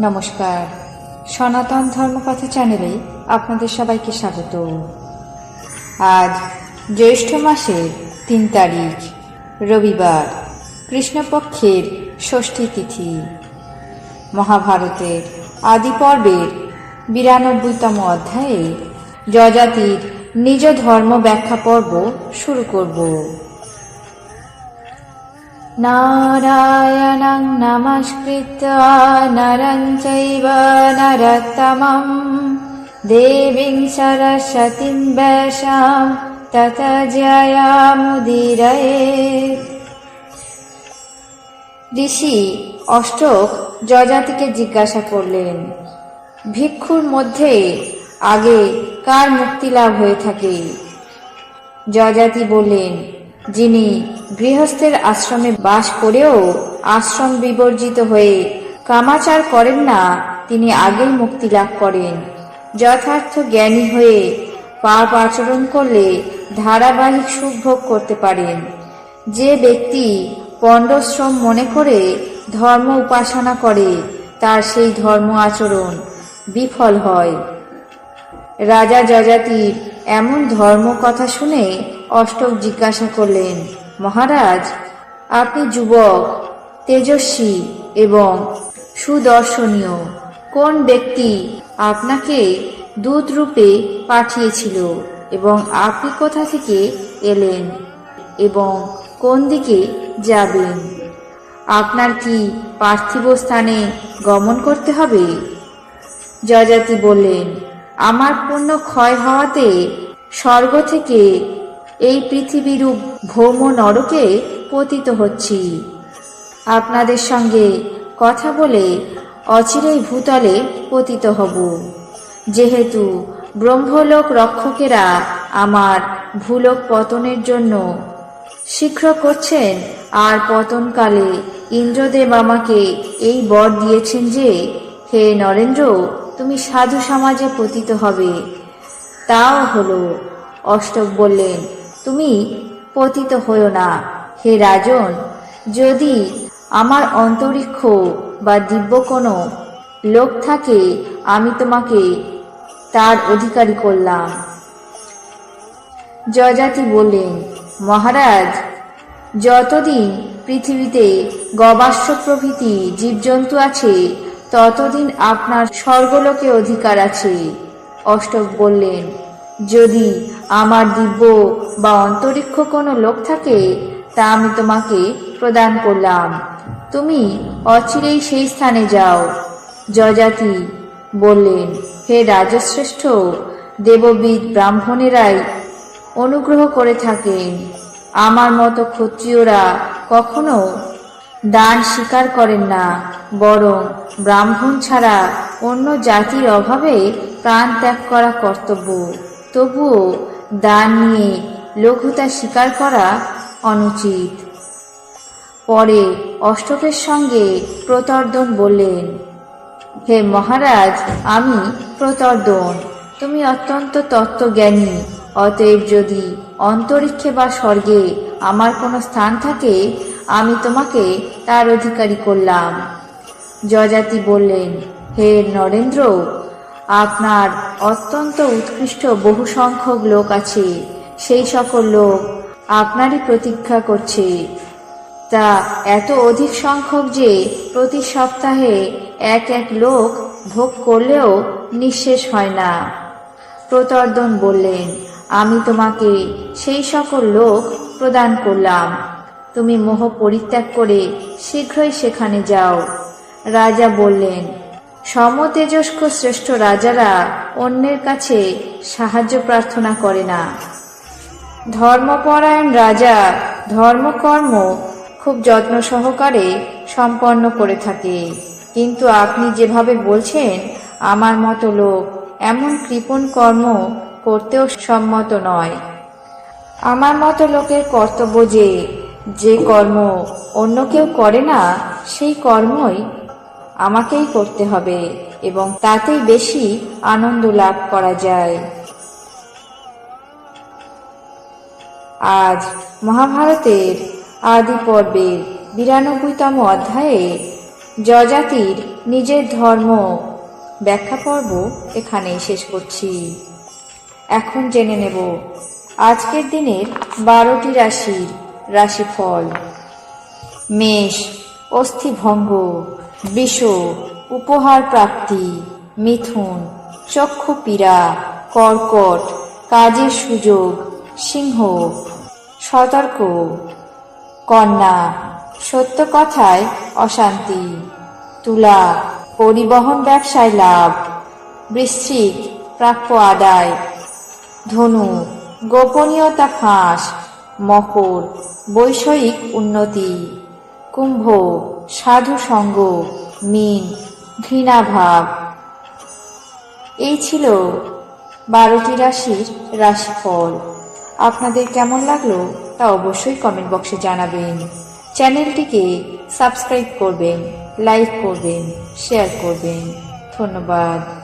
নমস্কার। সনাতন ধর্মকথা চ্যানেলে আপনাদের সবাইকে স্বাগত। আজ জ্যৈষ্ঠ মাসের তিন তারিখ, রবিবার, কৃষ্ণপক্ষের ষষ্ঠী তিথি। মহাভারতের আদি পর্বের বিরানব্বইতম অধ্যায়ে যজাতির নিজ ধর্ম ব্যাখ্যা পর্ব শুরু করব। नारायणं नमस्कृत्य नरं चैव नरोत्तमं देवीं सरस्वतीं वैशां तत जयामुदीरयेत् ঋষি অষ্টক যজাতিকে জিজ্ঞাসা করলেন ভিক্ষুর মধ্যে আগে কার মুক্তি লাভ হয়ে থাকে যজাতি বললেন যিনি গৃহস্থের আশ্রমে বাস করেও আশ্রম বিবর্জিত হয়ে কামাচার করেন না, তিনি আগেই মুক্তি লাভ করেন। যথার্থ জ্ঞানী হয়ে পাপ আচরণ করলে ধারাবাহিক সুখ ভোগ করতে পারেন। যে ব্যক্তি পণ্ডশ্রম মনে করে ধর্ম উপাসনা করে, তার সেই ধর্ম আচরণ বিফল হয়। রাজা যজাতির এমন ধর্ম কথা শুনে অষ্টক জিজ্ঞাসা করলেন, মহারাজ, আপনি যুবক, তেজস্বী এবং সুদর্শনীয়, কোন ব্যক্তি আপনাকে দূত রূপে পাঠিয়েছিল এবং আপনি কোথা থেকে এলেন এবং কোন দিকে যাবেন? আপনার কি পার্থিব স্থানে গমন করতে হবে? যজাতি বললেন, আমার পুণ্য ক্ষয় হওয়াতে স্বর্গ থেকে এই পৃথিবীরূপ ভৌম নরকে পতিত হচ্ছি। আপনাদের সঙ্গে কথা বলে অচিরেই ভূতলে পতিত হব। যেহেতু ব্রহ্মলোক রক্ষকেরা আমার ভূলোক পতনের জন্য শীঘ্র করছেন, আর পতনকালে ইন্দ্রদেব আমাকে এই বর দিয়েছেন যে, হে নরেন্দ্র, তুমি সাধু সমাজে পতিত হবে। তাও হলো, অষ্টক বললেন তুমি পতিত হও না। হে রাজন, যদি আমার অন্তরিক্ষ বা দিব্য কোনো লোক থাকে, আমি তোমাকে তার অধিকারী করলাম। যজাতি বললেন, মহারাজ, যতদিন পৃথিবীতে গবাস্য প্রভৃতি জীবজন্তু আছে, ততদিন আপনার স্বর্গলোকে অধিকার আছে। অষ্টক বললেন, যদি আমার দিব্য বা অন্তরিক্ষ কোনো লোক থাকে, তা আমি তোমাকে প্রদান করলাম। তুমি অচিরেই সেই স্থানে যাও। যজাতি বললেন, হে রাজশ্রেষ্ঠ, দেববিদ ব্রাহ্মণেরাই অনুগ্রহ করে থাকেন। আমার মতো ক্ষত্রিয়রা কখনো দান স্বীকার করেন না, বরং ব্রাহ্মণ ছাড়া অন্য জাতির অভাবে প্রাণ ত্যাগ করা কর্তব্য। তবুও দান নিয়ে লঘুতা স্বীকার করা অনুচিত। পরে অষ্টকের সঙ্গে প্রতর্দন বললেন, হে মহারাজ, আমি প্রতর্দন। তুমি অত্যন্ত তত্ত্বজ্ঞানী। অতএব যদি অন্তরিক্ষে বা স্বর্গে আমার কোনো স্থান থাকে, আমি তোমাকে তার অধিকারী করলাম। যজাতি বললেন, হে নরেন্দ্র আপনার অত্যন্ত উৎকৃষ্ট বহু সংখ্যক লোক আছে। সেই সকল লোক আপনারই প্রতীক্ষা করছে। তা এত অধিক সংখ্যক যে প্রতি সপ্তাহে এক এক লোক ভোগ করলেও নিঃশেষ হয় না। প্রতর্দন বললেন, আমি তোমাকে সেই সকল লোক প্রদান করলাম। তুমি মোহ পরিত্যাগ করে শীঘ্রই সেখানে যাও। রাজা বললেন সমতেজস্ক শ্রেষ্ঠ রাজারা অন্যের কাছে সাহায্য প্রার্থনা করে না। ধর্মপরায়ণ রাজা ধর্মকর্ম খুব যত্ন সহকারে সম্পন্ন করে থাকে। কিন্তু আপনি যেভাবে বলছেন, আমার মতো লোক এমন কৃপণ কর্ম করতেও সম্মত নয়। আমার মতো লোকের কর্তব্য যে যে কর্ম অন্য কেউ করে না, সেই কর্মই আমাকেই করতে হবে এবং তাতেই বেশি আনন্দ লাভ করা যায়। আজ মহাভারতের আদি পর্বের বিরানব্বইতম অধ্যায়ে যজাতির নিজের ধর্ম ব্যাখ্যা পর্ব এখানেই শেষ করছি। এখন জেনে নেব আজকের দিনের বারোটি রাশির রাশিফল। মেষ, অস্থিভঙ্গ বৃষ উপহার প্রাপ্তি, মিথুন, চক্ষু পীড়া, কর্কট, কাজের সুযোগ, সিংহ, সতর্ক, কন্যা, সত্য কথায় অশান্তি, তুলা, পরিবহন ব্যবসায় লাভ, বৃশ্চিক, প্রাপ্য আদায়, ধনু, গোপনীয়তা ফাঁস, মকর, বৈষয়িক উন্নতি, কুম্ভ সাধু সঙ্গ মিন, ঘৃণাভাব। এই ছিল বারোটি রাশির রাশিফল। আপনাদের কেমন লাগল তা অবশ্যই কমেন্ট বক্সে জানাবেন। চ্যানেলটিকে সাবস্ক্রাইব করবেন লাইক করবেন শেয়ার করবেন। ধন্যবাদ।